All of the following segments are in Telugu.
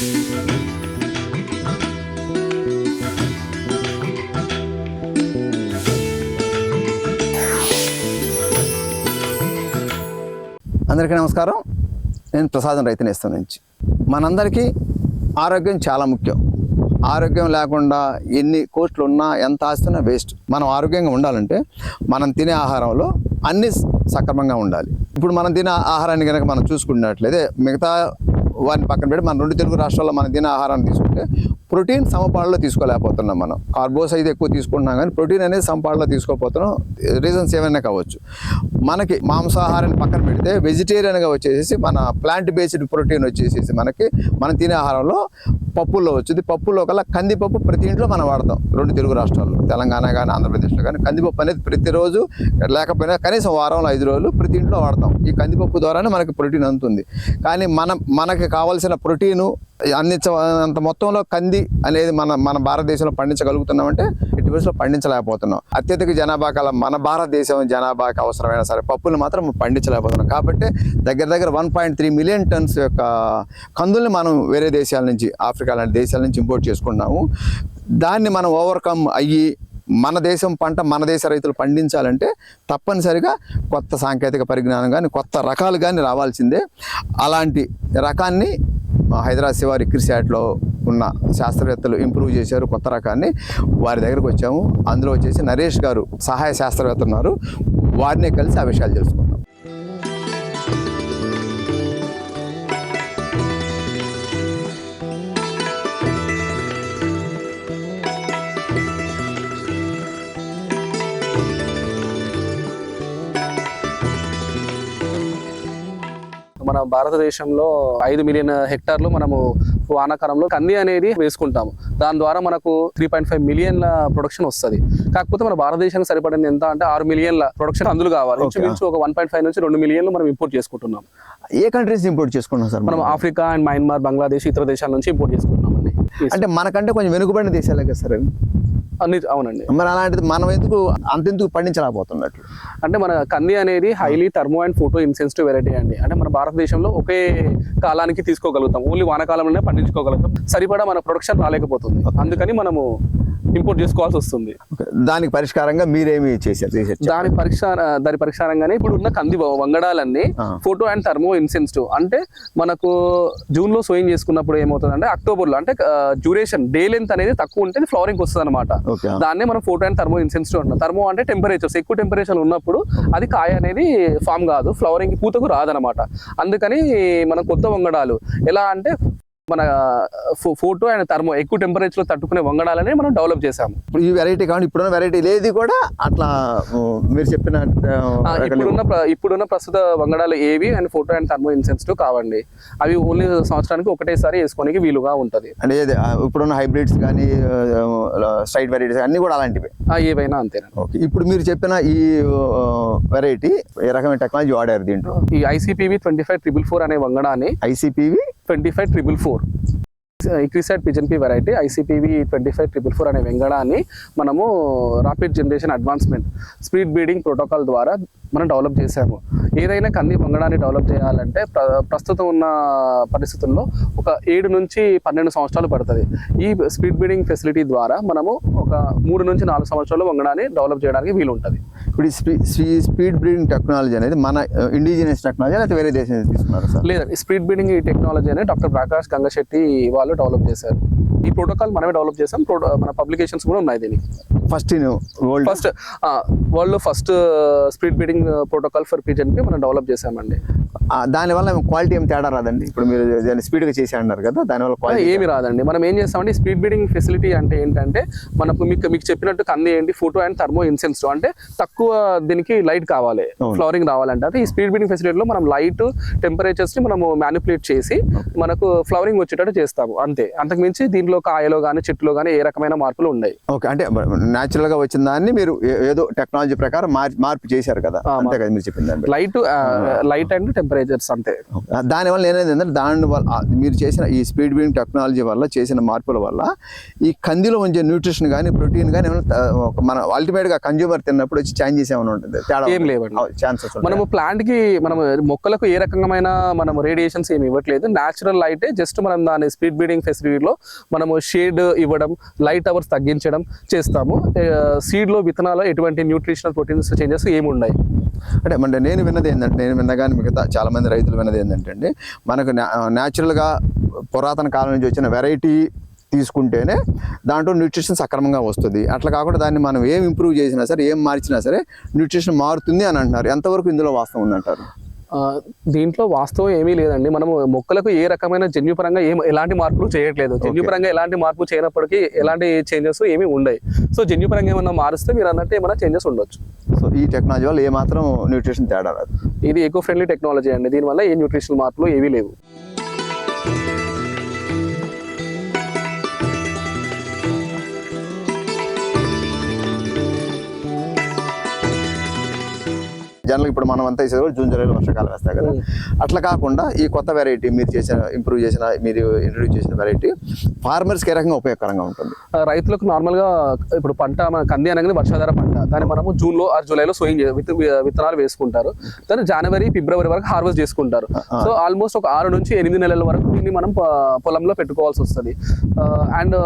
అందరికీ నమస్కారం. నేను ప్రసాదం రైతు నేస్తం నుంచి. మనందరికీ ఆరోగ్యం చాలా ముఖ్యం. ఆరోగ్యం లేకుండా ఎన్ని కోట్లు ఉన్నా ఎంత ఆస్తున్నా వేస్ట్. మనం ఆరోగ్యంగా ఉండాలంటే మనం తినే ఆహారంలో అన్ని సక్రమంగా ఉండాలి. ఇప్పుడు మనం తినే ఆహారాన్ని కనుక మనం చూసుకున్నట్లయితే మిగతా వారిని పక్కన పెట్టి మన రెండు తెలుగు రాష్ట్రాల్లో మనం తినే ఆహారాన్ని తీసుకుంటే ప్రోటీన్ సమపాళ్ళలో తీసుకోలేకపోతున్నాం మనం. కార్బోస్ అయితే ఎక్కువ తీసుకుంటున్నాం కానీ ప్రోటీన్ అనేది సమపాళ్ళలో తీసుకోకపోతున్నాం. రీజన్స్ ఏమైనా కావచ్చు. మనకి మాంసాహారాన్ని పక్కన పెడితే వెజిటేరియన్గా వచ్చేసి మన ప్లాంట్ బేస్డ్ ప్రోటీన్ వచ్చేసేసి మనకి మనం తినే ఆహారంలో పప్పుల్లో వచ్చింది పప్పులో కల్లా కందిపప్పు ప్రతి ఇంట్లో మనం వాడతాం. రెండు తెలుగు రాష్ట్రాల్లో తెలంగాణ కానీ ఆంధ్రప్రదేశ్లో కానీ కందిపప్పు అనేది ప్రతిరోజు లేకపోయినా కనీసం వారంలో ఐదు రోజులు ప్రతి ఇంట్లో వాడతాం. ఈ కందిపప్పు ద్వారానే మనకి ప్రోటీన్ అందుతుంది. కానీ మనం మనకి కావాల్సిన ప్రోటీను అందించంత మొత్తంలో కంది అనేది మన మన భారతదేశంలో పండించగలుగుతున్నామంటే ఎట్టి పరిస్థితుల్లో పండించలేకపోతున్నాం. అత్యధిక జనాభా కల మన భారతదేశం జనాభాకి అవసరమైన సరే పప్పులు మాత్రం పండించలేకపోతున్నాం. కాబట్టి దగ్గర దగ్గర one point three million tons యొక్క కందుల్ని మనం వేరే దేశాల నుంచి ఆఫ్రికా లాంటి దేశాల నుంచి ఇంపోర్ట్ చేసుకున్నాము. దాన్ని మనం ఓవర్కమ్ అయ్యి మన దేశం పంట మన దేశ రైతులు పండించాలంటే తప్పనిసరిగా కొత్త సాంకేతిక పరిజ్ఞానం కానీ కొత్త రకాలు కానీ రావాల్సిందే. అలాంటి రకాన్ని హైదరాబాద్ శివారి క్రిసాట్లో ఉన్న శాస్త్రవేత్తలు ఇంప్రూవ్ చేశారు కొత్త రకాన్ని. వారి దగ్గరకు వచ్చాము. అందులో వచ్చేసి నరేష్ గారు సహాయ శాస్త్రవేత్త ఉన్నారు. వారినే కలిసి ఆ విషయాలు తెలుసుకున్నాం మన భారతదేశంలో ఐదు మిలియన్ హెక్టార్లు మనము వానాకాలంలో కంది అనేది వేసుకుంటాము. దాని ద్వారా మనకు త్రీ పాయింట్ ఫైవ్ మిలియన్ల ప్రొడక్షన్ వస్తుంది. కాకపోతే మన భారతదేశానికి సరిపడింది ఎంత అంటే ఆరు మిలియన్ల ప్రొడక్షన్ అందులో కావాలి. ఒక వన్ పాయింట్ ఫైవ్ నుంచి రెండు మిలియన్లు మనం ఇంపోర్ట్ చేసుకుంటున్నాం ఏ కంట్రీస్ ఇంపోర్ట్ చేసుకున్నాం సార్ మనం ఆఫ్రికా అండ్ మయన్మార్ బంగ్లాదేశ్ ఇతర దేశాల నుంచి ఇంపోర్ట్ చేసుకుంటున్నాం అంటే మనకంటే కొంచెం వెనుకబడిన దేశాలే కదా సార్ అన్ని అవునండి. మరి అలాంటిది మనం ఎందుకు అంతెందుకు పండించలేకపోతున్నట్లు అంటే మన కంది అనేది highly thermo and photo insensitive variety అండి. అంటే మన భారతదేశంలో ఒకే కాలానికి తీసుకోగలుగుతాం. ఓన్లీ వానాకాలంలోనే పండించుకోగలుగుతాం. సరిపడా మన ప్రొడక్షన్ రాలేకపోతుంది. అందుకని మనము ఇంపోర్ట్ చేసుకోవాల్సి వస్తుంది. దానికి పరిష్కారంగా మీరేమి చేశారు? దాని పరీక్ష దాని పరిష్కారంగానే ఇప్పుడు ఉన్న కంది వంగడాలన్నీ. ఫోటో అండ్ థర్మో ఇన్సెన్సిటివ్ అంటే మనకు జూన్లో సోయింగ్ చేసుకున్నప్పుడు ఏమవుతుంది అంటే అక్టోబర్లో అంటే డ్యూరేషన్ డే లెంత్ అనేది తక్కువ ఉంటే ఫ్లవరింగ్ వస్తుంది అనమాట దాన్నే మనం ఫోటో అండ్ థర్మో ఇన్సెన్సిటివ్ అంటాం థర్మో అంటే టెంపరేచర్స్. ఎక్కువ టెంపరేచర్ ఉన్నప్పుడు అది కాయ అనేది ఫామ్ కాదు. ఫ్లవరింగ్ పూతకు రాదనమాట అందుకని మన కొత్త వంగడాలు ఎలా అంటే మన ఫోటో అండ్ థర్మో ఎక్కువ టెంపరేచర్లో తట్టుకునే వంగడాలని మనం డెవలప్ చేసాము ఈ వెరైటీ కావాలి ఇప్పుడున్న వెరైటీ లేది కూడా అట్లా మీరు చెప్పిన ఇప్పుడున్న ఇప్పుడున్న ప్రస్తుత వంగడాలు ఏవి and photo and thermo insensitive కావండి. అవి ఓన్లీ సంవత్సరానికి ఒకటేసారి వేసుకోనికి వీలుగా ఉంటది. అంటే ఇప్పుడున్న హైబ్రిడ్స్ కానీ స్ట్రైట్ వెరైటీస్ అన్ని కూడా అలాంటివి? ఏవైనా అంతేనండి. ఓకే. ఇప్పుడు మీరు చెప్పిన ఈ వెరైటీ ఏ రకమైన టెక్నాలజీ వాడారు దీంట్లో? ఈ ICPV twenty five triple four అనే వంగడాన్ని ICPV twenty five triple four ICRISAT pigeon pea variety ICPV twenty five triple four అనే వెంగడాన్ని మనము rapid generation advancement speed breeding protocol ద్వారా మనం డెవలప్ చేసాము ఏదైనా కంది వంగడాన్ని డెవలప్ చేయాలంటే ప్ర- ప్రస్తుతం ఉన్న పరిస్థితుల్లో ఒక ఏడు నుంచి పన్నెండు సంవత్సరాలు పడుతుంది. ఈ స్పీడ్ బీడింగ్ ఫెసిలిటీ ద్వారా మనము ఒక మూడు నుంచి నాలుగు సంవత్సరాలు వంగడాన్ని డెవలప్ చేయడానికి వీలు ఉంటుంది ఇప్పుడు ఈ స్పీ స్పీ- స్పీడ్ బ్రీడింగ్ టెక్నాలజీ అనేది మన ఇండిజినియస్ టెక్నాలజీ లేకపోతే వేరే దేశం తీసుకున్నారు సార్? లేదండి స్పీడ్ బీడింగ్ ఈ టెక్నాలజీ అనేది డాక్టర్ ప్రకాష్ గంగశెట్టి వాళ్ళు డెవలప్ చేశారు ఈ ప్రోటోకాల్ మనమే డెవలప్ చేసాం. మన పబ్లికేషన్స్ కూడా ఉన్నాయి దీనికి. First in world. ఫస్ట్ వరల్డ్లో first speed breeding protocol for pigeon pea మనం డెవలప్ చేసామండి. దానివల్ల క్వాలిటీ ఏం తేడా రాదండి? ఇప్పుడు మీరు దాన్ని స్పీడ్గా చేసి అన్నారు కదా దానివల్ల క్వాలిటీ ఏమి రాదండి. మనం ఏం చేస్తామంటే స్పీడ్ బీడింగ్ ఫెసిలిటీ అంటే ఏంటంటే మనకు మీకు మీకు చెప్పినట్టు కంది ఏంటి ఫోటో అండ్ థర్మో ఇన్సెన్సిటివ్ అంటే తక్కువ దీనికి లైట్ కావాలి. ఫ్లవరింగ్ రావాలంటే అంటే ఈ స్పీడ్ బీడింగ్ ఫెసిలిటీలో మనం లైట్ టెంపరేచర్స్ని మనము మ్యానిపులేట్ చేసి మనకు ఫ్లవరింగ్ వచ్చేటట్టు చేస్తాము. అంతే. అంతకు మించి దీంట్లో కాయలో కానీ చెట్టులో కానీ ఏ రకమైన మార్పులు ఉన్నాయి ఓకే అంటే న్యాచురల్గా వచ్చిన దాన్ని మీరు ఏదో టెక్నాలజీ ప్రకారం మార్పు మార్పు చేశారు కదా. అంతే కదా మీరు చెప్పింది. లైట్ లైట్ అండ్ టెంపరేచర్స్ అంతే. దానివల్ల ఏమైంది ఏంటంటే దాని వల్ల మీరు చేసిన ఈ స్పీడ్ బీయింగ్ టెక్నాలజీ వల్ల చేసిన మార్పుల వల్ల ఈ కందిలో ఉంచే న్యూట్రిషన్ కానీ ప్రోటీన్ కానీ మన అల్టిమేట్గా కన్జ్యూమర్ తిన్నప్పుడు వచ్చి చేంజెస్ ఏమైనా ఉంటుంది? తేడా ఏం లేవండి. ఛాన్సెస్ మనము ప్లాంట్కి మనం మొక్కలకు ఏ రకమైన మనం రేడియేషన్స్ ఏమి ఇవ్వట్లేదు. న్యాచురల్ లైట్ జస్ట్ మనం దాని స్పీడ్ బీడింగ్ ఫెసిలిటీలో మనము షేడ్ ఇవ్వడం లైట్ అవర్స్ తగ్గించడం చేస్తాము. సీడ్లో విత్తనాలు ఎటువంటి న్యూట్రిషనల్ ప్రోటీన్స్ చేంజెస్ ఏమి ఉన్నాయి అంటే అంటే నేను విన్నది ఏంటంటే నేను విన్నగానే మిగతా చాలామంది రైతులు విన్నది ఏంటంటే అండి మనకు న్యాచురల్గా పురాతన కాలం నుంచి వచ్చిన వెరైటీ తీసుకుంటేనే దాంట్లో న్యూట్రిషన్ సక్రమంగా వస్తుంది. అట్లా కాకుండా దాన్ని మనం ఏం ఇంప్రూవ్ చేసినా సరే ఏం మార్చినా సరే న్యూట్రిషన్ మారుతుంది అని అంటున్నారు. ఎంతవరకు ఇందులో వాస్తవం ఉందంటారు? దీంట్లో వాస్తవం ఏమీ లేదండి. మనము మొక్కలకు ఏ రకమైన జన్యుపరంగా ఏం ఎలాంటి మార్పులు చేయట్లేదు. జన్యుపరంగా ఎలాంటి మార్పు చేయనప్పటికీ ఎలాంటి చేంజెస్ ఏమీ ఉండవు సో జన్యుపరంగా ఏమన్నా మారిస్తే మీరు అన్నట్టు ఏమైనా చేంజెస్ ఉండొచ్చు. సో ఈ టెక్నాలజీ వల్ల ఏమాత్రం న్యూట్రిషన్ తేడా రాదు. ఇది ఎకో ఫ్రెండ్లీ టెక్నాలజీ అండి. దీనివల్ల ఏ న్యూట్రిషనల్ మార్పులు ఏవీ లేవు. జనరల్ ఇప్పుడు మనం అంతా వేసేది కూడా జూన్ జూలైలో వర్షాకాలం వేస్తాయి కదా. అట్లా కాకుండా ఈ కొత్త వెరైటీ మీరు చేసిన ఇంప్రూవ్ చేసిన మీరు ఇంట్రొడ్యూస్ చేసిన వెరైటీ ఫార్మర్స్కి ఏ రకంగా ఉపయోగకరంగా ఉంటుంది? రైతులకు నార్మల్గా ఇప్పుడు పంట మన కంది అనేది వర్షాధార పంట. దాన్ని మనము జూన్లో ఆరు జూలైలో సోయింగ్ విత్ విత్తనాలు వేసుకుంటారు. దాన్ని జనవరి ఫిబ్రవరి వరకు హార్వెస్ట్ చేసుకుంటారు. సో ఆల్మోస్ట్ ఒక ఆరు నుంచి ఎనిమిది నెలల వరకు దీన్ని మనం పొలంలో పెట్టుకోవాల్సి వస్తుంది. అండ్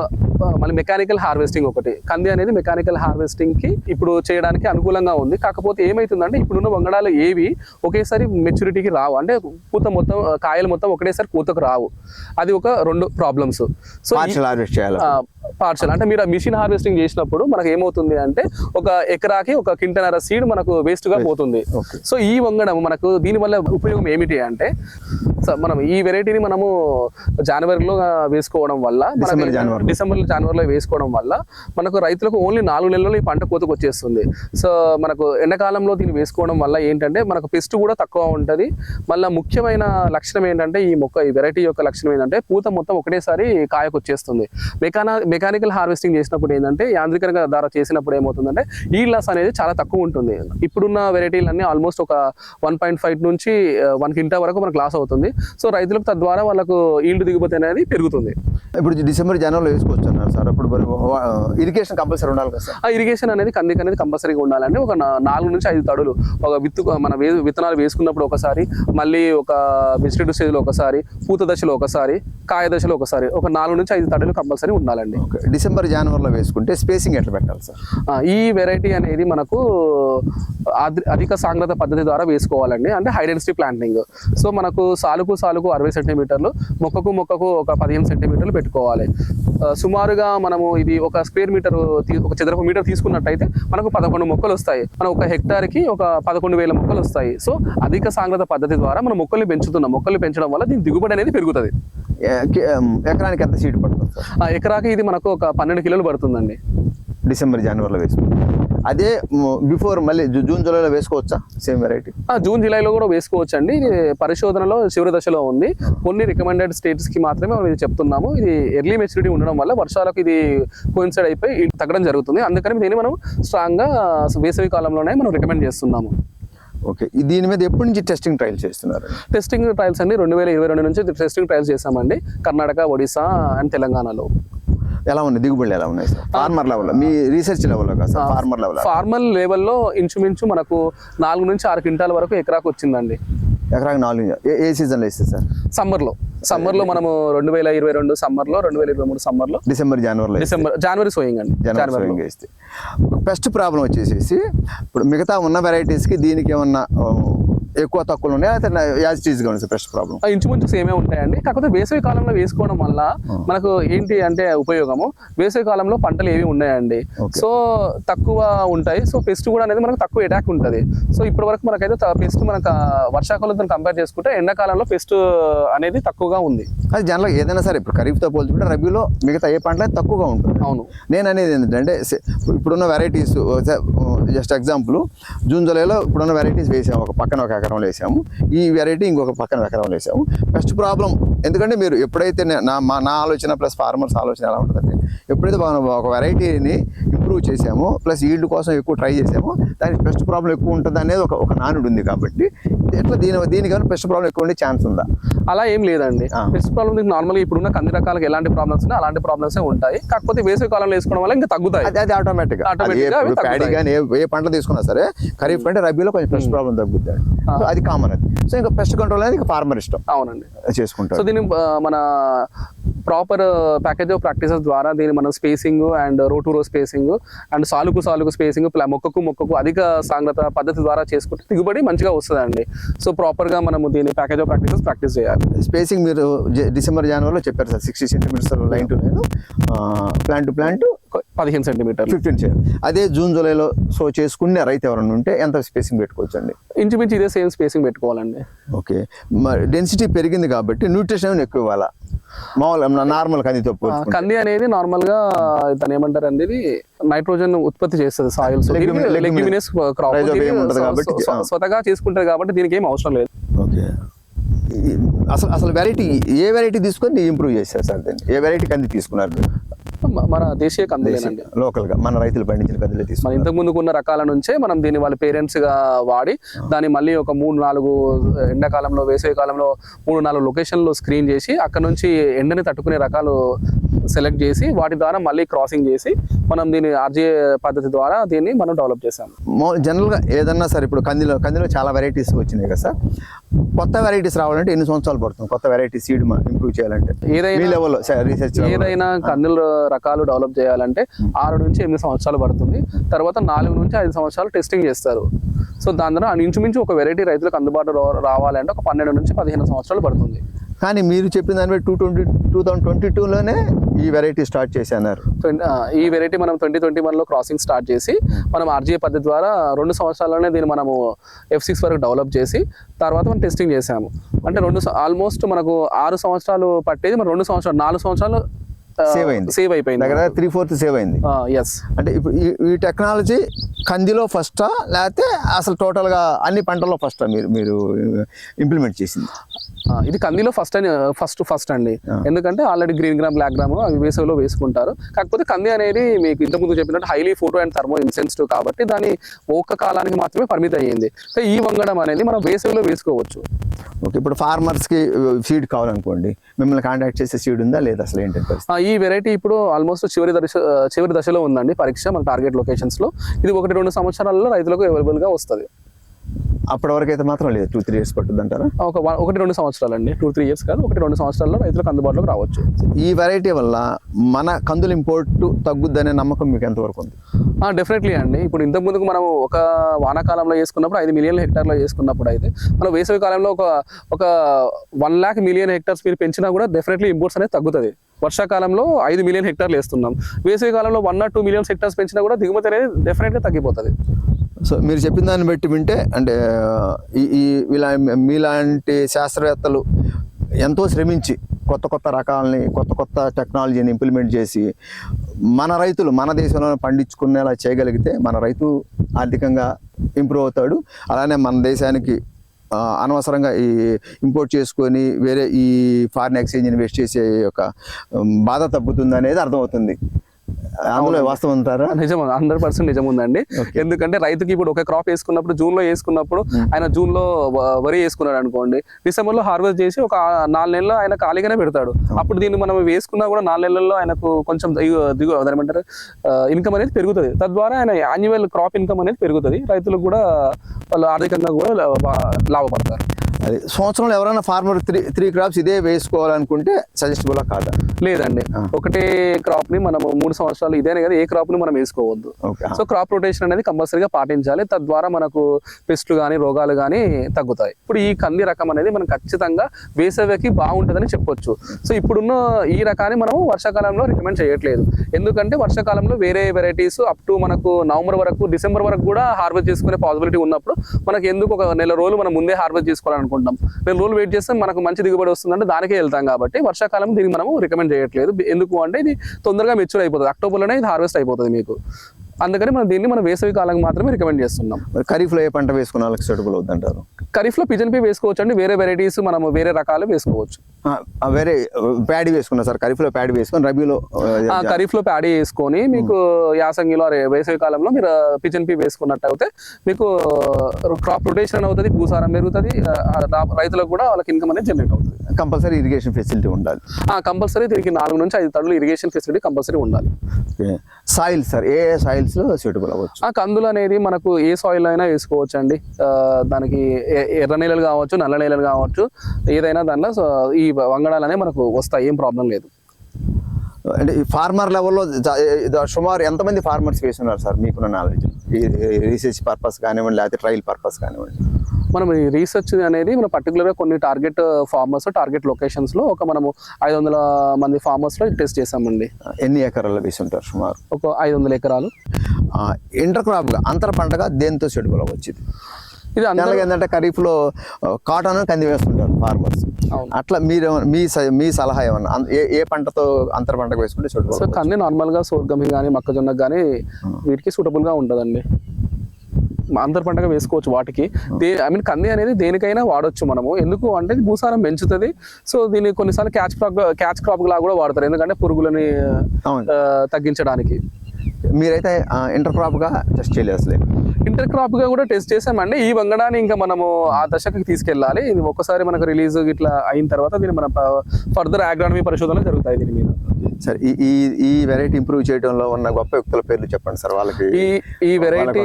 మళ్ళీ మెకానికల్ హార్వెస్టింగ్ ఒకటి. కంది అనేది మెకానికల్ హార్వెస్టింగ్కి ఇప్పుడు చేయడానికి అనుకూలంగా ఉంది. కాకపోతే ఏమైతుందంటే ఇప్పుడున్న వంగడాలు ఏవి ఒకేసారి మెచ్యూరిటీకి రావు. అంటే పూత మొత్తం కాయలు మొత్తం ఒకటేసారి పూతకు రావు. అది ఒక రెండు ప్రాబ్లమ్స్ సో పార్సల్ అంటే మీరు మిషన్ హార్వెస్టింగ్ చేసినప్పుడు మనకు ఏమవుతుంది అంటే ఒక ఎకరాకి ఒక కింటనర సీడ్ మనకు వేస్ట్గా పోతుంది. సో ఈ వంగడం మనకు దీని వల్ల ఉపయోగం ఏమిటి అంటే మనం ఈ వెరైటీని మనము జనవరిలో వేసుకోవడం వల్ల మనకు డిసెంబర్, జనవరి. డిసెంబర్ జనవరిలో వేసుకోవడం వల్ల మనకు రైతులకు ఓన్లీ నాలుగు నెలల్లో ఈ పంట కోతకు వచ్చేస్తుంది సో మనకు ఎండాకాలంలో దీన్ని వేసుకోవడం వల్ల ఏంటంటే మనకు పెస్ట్ కూడా తక్కువ ఉంటుంది. మళ్ళీ ముఖ్యమైన లక్షణం ఏంటంటే ఈ మొక్క ఈ వెరైటీ యొక్క లక్షణం ఏంటంటే పూత మొత్తం ఒకటేసారి కాయకు వచ్చేస్తుంది మెకానా మెకానికల్ హార్వెస్టింగ్ చేసినప్పుడు ఏంటంటే యాంత్రికంగా ద్వారా చేసినప్పుడు ఏమవుతుందంటే ఈ లాస్ అనేది చాలా తక్కువ ఉంటుంది. ఇప్పుడున్న వెరైటీలన్నీ ఆల్మోస్ట్ ఒక వన్ పాయింట్ ఫైవ్ నుంచి వన్ కింటా వరకు మనకు లాస్ అవుతుంది. సో రైతులకు తద్వారా వాళ్ళకు ఈల్డ్ దిగుబడి అనేది పెరుగుతుంది. ఇప్పుడు డిసెంబర్ జనవరిలో వేసుకోవచ్చు అన్నారు సార్. అప్పుడు ఇరిగేషన్ కంపల్సరీ ఉండాలి కదా సార్. ఆ ఇరిగేషన్ అనేది కందికి అనేది కంపల్సరీగా ఉండాలండి. ఒక నాలుగు నుంచి ఐదు తడులు. ఒక విత్తు మన వే విత్తనాలు వేసుకున్నప్పుడు ఒకసారి మళ్ళీ ఒక వెజిటేటివ్ స్టేజ్లో ఒకసారి పూత దశలో ఒకసారి కాయ దశలో ఒకసారి ఒక నాలుగు నుంచి ఐదు తడులు కంపల్సరీ ఉండాలండి. డిసెంబర్ జనవరిలో వేసుకుంటే స్పేసింగ్ ఎట్లా పెట్టాలి సార్? ఈ వెరైటీ అనేది మనకు అధి- అధిక సాంద్రత పద్ధతి ద్వారా వేసుకోవాలండి. అంటే హై డెన్సిటీ ప్లాంటింగ్. సో మనకు సాలుకు సాలుకు అరవై సెంటీమీటర్లు మొక్కకు మొక్కకు ఒక పదిహేను సెంటీమీటర్లు పెట్టుకోవాలి. సుమారుగా మనము ఇది ఒక స్క్వేర్ మీటర్ ఒక చదరపు మీటర్ తీసుకున్నట్టయితే మనకు పదకొండు మొక్కలు వస్తాయి. మనం ఒక హెక్టార్కి ఒక పదకొండు వేల మొక్కలు వస్తాయి. సో అధిక సాంద్రత పద్ధతి ద్వారా మనం మొక్కల్ని పెంచుతున్నాం. మొక్కల్ని పెంచడం వల్ల దీని దిగుబడి అనేది పెరుగుతుంది. ఎకరానికి ఎంత సీడ్ పడుతుంది ఎకరాకి ఇది మనకు ఒక పన్నెండు కిలోలు పడుతుందండి. డిసెంబర్ జనవరిలో వేసుకుంటే. అదే బిఫోర్ మళ్ళీ జూన్ జూలైలో వేసుకోవచ్చా? సేమ్ వెరైటీ ఆ, జూన్ జూలైలో కూడా వేసుకోవచ్చు అండి ఇది పరిశోధనలో చివరి దశలో ఉంది. కొన్ని రికమెండెడ్ స్టేట్స్కి మాత్రమే మనం ఇది చెప్తున్నాము. ఇది ఎర్లీ మెచ్యూరిటీ ఉండడం వల్ల వర్షాలకు ఇది కోయిన్సైడ్ అయిపోయి తగ్గడం జరుగుతుంది. అందుకని దీన్ని మనం స్ట్రాంగ్గా వేసవి కాలంలోనే మనం రికమెండ్ చేస్తున్నాము. ఓకే. దీని మీద ఎప్పటి నుంచి టెస్టింగ్ ట్రయల్ చేస్తున్నారు? టెస్టింగ్ ట్రయల్స్ అండి. రెండు వేల ఇరవై రెండు నుంచి టెస్టింగ్ ట్రయల్స్ చేసామండి కర్ణాటక ఒడిశా అండ్ తెలంగాణలో. ఎలా ఉన్నాయి? దిగుబడులు ఎలా ఉన్నాయి సార్? ఫార్మర్ లెవెల్ మీ రీసెర్చ్ లెవెల్లో కదా సార్ ఫార్మర్ లెవెల్ ఫార్మల్ లెవెల్లో ఇంచుమించు మనకు నాలుగు నుంచి ఆరు క్వింటాల వరకు ఎకరాకు వచ్చిందండి. ఎకరాకి నాలుగు ఏ- సీజన్లో వేస్తే సార్? సమ్మర్లో సమ్మర్లో మనము రెండు వేల ఇరవై రెండు సమ్మర్లో రెండు వేల ఇరవై మూడు సమ్మర్లో డిసెంబర్ జనవరిలో. డిసెంబర్ జనవరి సోయింగ్ అండి. జనవరి వేస్తే పెస్ట్ ప్రాబ్లం వచ్చేసేసి ఇప్పుడు మిగతా ఉన్న వెరైటీస్కి దీనికి ఏమన్నా ఎక్కువ తక్కువలు ఉన్నాయా? లేకపోతే యాజ్ టీజ్గా ఉంది పెస్ట్ ప్రాబ్లం ఇంచుమించు సేమే ఉంటాయండి. కాకపోతే వేసవి కాలంలో వేసుకోవడం వల్ల మనకు ఏంటి అంటే ఉపయోగము? వేసవి కాలంలో పంటలు ఏవి ఉన్నాయండి. సో తక్కువ ఉంటాయి. సో పెస్ట్ కూడా అనేది మనకు తక్కువ అటాక్ ఉంటుంది. సో ఇప్పటి వరకు మనకైతే పెస్ట్ మనకు వర్షాకాలంతో కంపేర్ చేసుకుంటే ఎండాకాలంలో పెస్ట్ అనేది తక్కువగా ఉంది. అది జనరల్గా ఏదైనా సరే ఇప్పుడు ఖరీఫ్తో పోల్చుకుంటే రబీలో మిగతా ఏ పంటలు తక్కువగా ఉంటుంది. అవును. నేను అనేది ఏంటంటే ఇప్పుడున్న వెరైటీస్ జస్ట్ ఎగ్జాంపుల్ జూన్ జూలైలో ఇప్పుడున్న వెరైటీస్ వేసాము ఒక పక్కన ఒక ఎకరంలో వేసాము. ఈ వెరైటీ ఇంకొక పక్కన ఒక ఎకరంలో వేసాము. పెస్ట్ ప్రాబ్లం ఎందుకంటే మీరు ఎప్పుడైతే నా మా నా ఆలోచన ప్లస్ ఫార్మర్స్ ఆలోచన ఎలా ఉంటుందంటే ఎప్పుడైతే మనం ఒక వెరైటీని ఇంప్రూవ్ చేసామో ప్లస్ ఈల్డ్ కోసం ఎక్కువ ట్రై చేసామో దానికి పెస్ట్ ప్రాబ్లం ఎక్కువ ఉంటుంది అనేది ఒక ఒక నానుడు ఉంది కాబట్టి ఎట్లా దీని దీనికన్నా పెస్ట్ ప్రాబ్లం ఎక్కువ ఉండే ఛాన్స్ ఉందా? అలా ఏం లేదండి. పెస్ట్ ప్రాబ్లమ్ నార్మల్గా ఇప్పుడున్న కంది రకాలకు ఎలాంటి ప్రాబ్లమ్స్ ఉన్నాయి అలాంటి ప్రాబ్లమ్స్ ఉంటాయి. కాకపోతే వేసవి కాలంలో వేసుకోవడం వల్ల ఇంకా తగ్గుతాయి. అది అది ఆటోమేటిక్ Automatic గా అవి ప్యాడీ తగ్గుతాయి. కానీ ఏ పంట తీసుకున్నా సరే ఖరీఫ్ కంటే రబీలో కొంచెం పెస్ట్ ప్రాబ్లం తగ్గుద్ది సో అది కామన్ అది. సో ఇంకా పెస్ట్ కంట్రోల్ అనేది ఫార్మర్ ఇష్టం. అవునండి. చేసుకుంటారు సో దీని ఆ, మన ప్రాపర్ ప్యాకేజ్ ఆఫ్ ప్రాక్టీసెస్ ద్వారా దీన్ని మనం spacing and row to row spacing and సాలుకు సాలుకు స్పేసింగ్ మొక్కకు మొక్కకు అధిక సాంద్రత పద్ధతి ద్వారా చేసుకుంటే దిగుబడి మంచిగా వస్తుందండి. సో ప్రాపర్గా మనము దీని ప్యాకేజ్ ఆఫ్ ప్రాక్టీసెస్ ప్రాక్టీస్ చేయాలి. స్పేసింగ్ మీరు డిసెంబర్ జనవరిలో చెప్పారు sir. Sixty centimetres line to line plant to plant పదిహేను సెంటీమీటర్లు ఫిఫ్టీన్ చేయాలి. అదే జూన్ జూలైలో సో చేసుకునే రైతు ఎవరైనా ఉంటే ఎంత స్పేసింగ్ పెట్టుకోవచ్చు అండి ఇంచుమించు ఇదే సేమ్ స్పేసింగ్ పెట్టుకోవాలండి. ఓకే. డెన్సిటీ పెరిగింది కాబట్టి న్యూట్రిషన్ ఎక్కువ ఇవ్వాలా? మామూలు నార్మల్ కందితో. కంది అనేది నార్మల్గా దాని ఏమంటారు అనేది నైట్రోజన్ ఉత్పత్తి చేస్తుంది ఆ. స్వతగా చేసుకుంటారు కాబట్టి దీనికి ఏం అవసరం లేదు. అసలు అసలు వెరైటీ ఏ వెరైటీ తీసుకొని ఇంప్రూవ్ చేశారు సార్ దీన్ని? ఏ వెరైటీ కంది తీసుకున్నారు మన దేశీయ కందులేనండి లోకల్గా మన రైతులు పండించిన కందులే మన తీసుకున్నారు ఇంతకు ముందుకు ఉన్న రకాల నుంచే మనం దీన్ని వాళ్ళ పేరెంట్స్గా వాడి దాన్ని మళ్ళీ ఒక మూడు నాలుగు ఎండాకాలంలో వేసవి కాలంలో మూడు నాలుగు లొకేషన్లో స్క్రీన్ చేసి అక్కడ నుంచి ఎండని తట్టుకునే రకాలు సెలెక్ట్ చేసి వాటి ద్వారా మళ్ళీ క్రాసింగ్ చేసి మనం దీన్ని ఆర్జే పద్ధతి ద్వారా దీన్ని మనం డెవలప్ చేసాం మో- జనరల్గా ఏదన్నా సరే ఇప్పుడు కందిలో కందిలో చాలా వెరైటీస్ వచ్చినాయి కదా సార్. కొత్త వెరైటీస్ రావాలంటే ఎన్ని సంవత్సరాలు పడుతుంది? కొత్త వెరైటీ సీడ్ ఇంప్రూవ్ చేయాలంటే? ఏదైనా- లెవెల్లో రీసెర్చ్ ఏదైనా కందుల రకాలు డెవలప్ చేయాలంటే ఆరు నుంచి ఎనిమిది సంవత్సరాలు పడుతుంది. తర్వాత నాలుగు నుంచి ఐదు సంవత్సరాలు టెస్టింగ్ చేస్తారు. సో దాని ద్వారా ఇంచుమించు ఒక వెరైటీ రైతులకు అందుబాటులో రావాలంటే ఒక పన్నెండు నుంచి పదిహేను సంవత్సరాలు పడుతుంది. కానీ మీరు చెప్పిన దాని two twenty two thousand twenty టూలోనే ఈ వెరైటీ స్టార్ట్ ఆ, ఈ వెరైటీ మనం ట్వంటీ ట్వంటీ వన్లో క్రాసింగ్ స్టార్ట్ చేసి మనం ఆర్జీఏ పద్ధతి ద్వారా రెండు సంవత్సరాల్లోనే దీన్ని మనము ఎఫ్ సిక్స్ వరకు డెవలప్ చేసి తర్వాత మనం టెస్టింగ్ చేసాము అంటే రెండు ఆల్మోస్ట్ మనకు ఆరు సంవత్సరాలు పట్టేది మనం రెండు సంవత్సరాలు నాలుగు సంవత్సరాలు Save అయింది. సేవ్ అయిపోయింది. దగ్గర త్రీ ఫోర్త్ సేవ్ అయింది. ఎస్ అంటే ఇప్పుడు ఈ ఈ టెక్నాలజీ కందిలో ఫస్టా లేకపోతే అసలు టోటల్గా అన్ని పంటల్లో ఫస్టా మీరు మీరు ఇంప్లిమెంట్ చేసింది? ఇది కందిలో ఫస్ట్ అని ఫస్ట్ ఫస్ట్ అండి. ఎందుకంటే already green gram black gram అవి వేసవిలో వేసుకుంటారు. కాకపోతే కంది అనేది మీకు ఇంతకుముందు చెప్పినట్టు highly photo and thermo insensitive కాబట్టి దాని ఒక్క కాలానికి మాత్రమే పరిమితం అయ్యింది. సో ఈ వంగడం అనేది మనం వేసవిలో వేసుకోవచ్చు. ఓకే ఇప్పుడు ఫార్మర్స్కి సీడ్ కావాలనుకోండి మిమ్మల్ని కాంటాక్ట్ చేసే సీడ్ ఉందా లేదా అసలు ఏంటంటే? ఆ, ఈ వెరైటీ ఇప్పుడు ఆల్మోస్ట్ చివరి దశ చివరి దశలో ఉందండి పరీక్ష మన టార్గెట్ లొకేషన్స్లో. ఇది ఒకటి రెండు సంవత్సరాల్లో రైతులకు అవైలబుల్గా వస్తుంది. అప్పటి వరకు అయితే మాత్రం లేదు. టూ త్రీ ఇయర్స్ పట్టుద్ది అంటారా ఒక ఒకటి రెండు సంవత్సరాలు అండి టూ త్రీ ఇయర్స్ కాదు ఒకటి రెండు సంవత్సరాల్లో రైతులకు అందుబాటులోకి రావచ్చు. ఈ వెరైటీ వల్ల మన కందుల ఇంపోర్ట్ తగ్గుద్దనే నమ్మకం మీకు ఎంతవరకు ఉంది? డెఫినెట్లీ అండి. ఇప్పుడు ఇంతకు ముందుకు మనం ఒక వానాకాలంలో చేసుకున్నప్పుడు ఐదు మిలియన్ హెక్టార్లో చేసుకున్నప్పుడు అయితే మనం వేసవి కాలంలో ఒక ఒక వన్ ల్యాక్ మిలియన్ హెక్టార్స్ మీరు పెంచినా కూడా డెఫినెట్లీ ఇంపోర్ట్స్ అనేది తగ్గుతుంది. వర్షాకాలంలో ఐదు మిలియన్ హెక్టార్లు వేస్తున్నాం. వేసవి కాలంలో one or two millions hectares పెంచినా కూడా దిగుమతి అనేది డెఫినెట్గా తగ్గిపోతుంది. సో మీరు చెప్పిన దాన్ని బట్టి వింటే అంటే ఈ ఇలా మీలాంటి శాస్త్రవేత్తలు ఎంతో శ్రమించి కొత్త కొత్త రకాలని కొత్త కొత్త టెక్నాలజీని ఇంప్లిమెంట్ చేసి మన రైతులు మన దేశంలో పండించుకునేలా చేయగలిగితే మన రైతు ఆర్థికంగా ఇంప్రూవ్ అవుతాడు. అలానే మన దేశానికి అనవసరంగా ఈ ఇంపోర్ట్ చేసుకొని వేరే ఈ ఫారిన్ ఎక్స్చేంజ్ ఇన్వెస్ట్ చేసే యొక్క బాధ తగ్గుతుంది అనేది అర్థమవుతుంది. అందులో వాస్తవం అంటారా? నిజం హండ్రెడ్ పర్సెంట్ నిజం ఉందండి. ఎందుకంటే రైతుకి ఇప్పుడు ఒక క్రాప్ వేసుకున్నప్పుడు జూన్లో వేసుకున్నప్పుడు ఆయన జూన్లో వరి వేసుకున్నాడు అనుకోండి డిసెంబర్లో హార్వెస్ట్ చేసి ఒక నాలుగు నెలలు ఆయన ఖాళీగానే పెడతాడు. అప్పుడు దీన్ని మనం వేసుకున్నా కూడా నాలుగు నెలల్లో ఆయనకు కొంచెం దిగు- దిగు ఏమంటారు ఇన్కమ్ అనేది పెరుగుతుంది. తద్వారా ఆయన యాన్యువల్ క్రాప్ ఇన్కమ్ అనేది పెరుగుతుంది. రైతులకు కూడా వాళ్ళు ఆర్థికంగా కూడా లాభపడతారు. అది సంవత్సరంలో ఎవరైనా ఫార్మర్ త్రీ త్రీ క్రాప్స్ ఇదే వేసుకోవాలనుకుంటే సజెస్టబుల్ కాదా? లేదండి. ఒకటే క్రాప్ని మనం మూడు సంవత్సరాలు ఇదేనే కదా ఏ క్రాప్ని మనం వేసుకోవద్దు. సో క్రాప్ రొటేషన్ అనేది కంపల్సరీగా పాటించాలి. తద్వారా మనకు పెస్ట్లు కానీ రోగాలు కానీ తగ్గుతాయి. ఇప్పుడు ఈ కంది రకం అనేది మనం ఖచ్చితంగా వేసవికి బాగుంటుందని చెప్పొచ్చు. సో ఇప్పుడున్న ఈ రకాన్ని మనం వర్షాకాలంలో రికమెండ్ చేయట్లేదు. ఎందుకంటే వర్షాకాలంలో వేరే వెరైటీస్ అప్ టు మనకు నవంబర్ వరకు డిసెంబర్ వరకు కూడా హార్వెస్ట్ చేసుకునే పాసిబిలిటీ ఉన్నప్పుడు మనకి ఎందుకు ఒక నెల రోజులు మనం ముందే హార్వెస్ట్ అనుకుంటాం నెల రోజులు వెయిట్ చేస్తే మనకు మంచి దిగుబడి వస్తుందంటే దానికే వెళ్తాం కాబట్టి వర్షాకాలం దీనికి మనము రికమెండ్ చేయట్లేదు. ఎందుకు అంటే ఇది తొందరగా మెచ్యూర్ అయిపోతుంది. అక్టోబర్లోనే ఇది హార్వెస్ట్ అయిపోతుంది మీకు. అందుకని మనం దీన్ని మనం వేసవి కాలం మాత్రమే రికమెండ్ చేస్తున్నాం. ఖరీఫ్లో ఏ పంట వేసుకున్న వాళ్ళకి సూటబుల్ అవుతుంటారు ఖరీఫ్లో పిజన్పి వేసుకోవచ్చు అండి వేరే వెరైటీస్ మనము వేరే రకాలు వేసుకోవచ్చు. వేరే ప్యాడీ వేసుకున్నా సార్ ఖరీఫ్లో ప్యాడీ వేసుకొని రబీలో ఆ ఖరీఫ్లో ప్యాడీ వేసుకొని మీకు యాసంగిలో వేసవి కాలంలో మీరు పిజన్పి వేసుకున్నట్టు అయితే మీకు క్రాప్ రొటేషన్ అవుతుంది భూసారం పెరుగుతుంది రైతులకు కూడా వాళ్ళకి ఇన్కమ్ అనేది జనరేట్ అవుతుంది. కంపల్సరీ ఇరిగేషన్ ఫెసిలిటీ ఉండాలి. కంపల్సరీ దీనికి నాలుగు నుంచి ఐదు తడులు ఇరిగేషన్ ఫెసిలిటీ కంపల్సరీ ఉండాలి. సాయిల్ సార్ ఏ ఏ సాయిల్స్లో సూటబుల్ అవ్వచ్చు. ఆ కందులు అనేది మనకు ఏ సాయిల్ అయినా వేసుకోవచ్చు అండి దానికి ఎర్ర నేలలు కావచ్చు నల్ల నేలలు కావచ్చు ఏదైనా దానిలో ఈ వంగడాలు అనేవి మనకు వస్తాయి ఏం ప్రాబ్లం లేదు. అంటే ఈ ఫార్మర్ లెవెల్లో సుమారు ఎంతమంది ఫార్మర్స్ వేస్తున్నారు సార్? మీకున్న నాలెడ్జ్ రీసెర్చ్ పర్పస్ కానివ్వండి లేకపోతే ట్రయల్ పర్పస్ కానివ్వండి. మనం ఈ రీసెర్చ్ అనేది మనం పర్టికులర్గా కొన్ని టార్గెట్ ఫార్మర్స్ టార్గెట్ లొకేషన్స్లో ఒక మనము ఐదు వందల మంది ఫార్మర్స్లో టెస్ట్ చేసామండి ఎన్ని ఎకరాల్లో వేసి ఉంటారు సుమారు? ఒక ఐదు వందల ఎకరాలు. ఇంటర్ క్రాప్గా అంతర పంటగా దేంతో సూటబుల్ అవ్వచ్చు ఇది అందరూ జనరల్గా ఏంటంటే ఖరీఫ్లో కాటన్ కంది వేస్తుంటారు ఫార్మర్స్ అవును. అట్లా మీరు మీ స- మీ సలహా ఏమన్నా ఏ ఏ పంటతో అంతర పంటకు వేసుకుంటే సో సూటబుల్ కన్నీ నార్మల్గా సోర్గమి కానీ మొక్కజొన్నకు కానీ వీటికి సూటబుల్గా ఉంటుందండి. అందరి పంటగా వేసుకోవచ్చు వాటికి. దే ఐ మీన్ కంది అనేది దేనికైనా వాడొచ్చు మనము. ఎందుకు అంటే భూసారం పెంచుతుంది. సో దీన్ని కొన్నిసార్లు క్యాచ్ క్రాప్ క్యాచ్ క్రాప్ లాగా కూడా వాడతారు. ఎందుకంటే పురుగులని తగ్గించడానికి. మీరైతే ఇంటర్ క్రాప్గా టెస్ట్ చేయలేదు అసలు. ఇంటర్ క్రాప్గా కూడా టెస్ట్ చేసామండి. ఈ వంగడాన్ని ఇంకా మనము ఆ దశకి తీసుకెళ్ళాలి. ఇది ఒక్కసారి మనకు రిలీజ్ ఇట్లా అయిన తర్వాత దీన్ని మన ఫర్దర్ అగ్రానమీ పరిశోధనలు జరుగుతాయి దీని మీద. సార్ ఈ ఈ ఈ వెరైటీ ఇంప్రూవ్ చేయడంలో ఉన్న గొప్ప వ్యక్తుల పేర్లు చెప్పండి సార్ వాళ్ళకి. ఈ ఈ వెరైటీ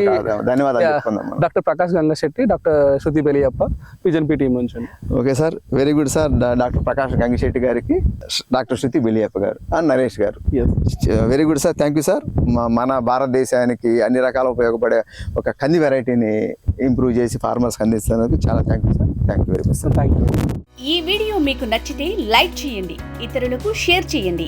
ధన్యవాదాలు. Doctor Prakash Gangashetti doctor Shruti Beliappa pigeon pea team నుంచి అండి okay sir very good sir doctor Prakash Gangishetti గారికి డాక్టర్ శృతి బెలియప్ప గారు ఆ, నరేష్ గారు. Very good sir thank you sir. మన భారతదేశానికి అన్ని రకాల ఉపయోగపడే ఒక కంది వెరైటీని ఇంప్రూవ్ చేసి ఫార్మర్స్కి అందిస్తున్నందుకు చాలా thank you sir. Thank you very much sir thank you ఈ వీడియో మీకు నచ్చితే లైక్ చేయండి ఇతరులకు షేర్ చేయండి.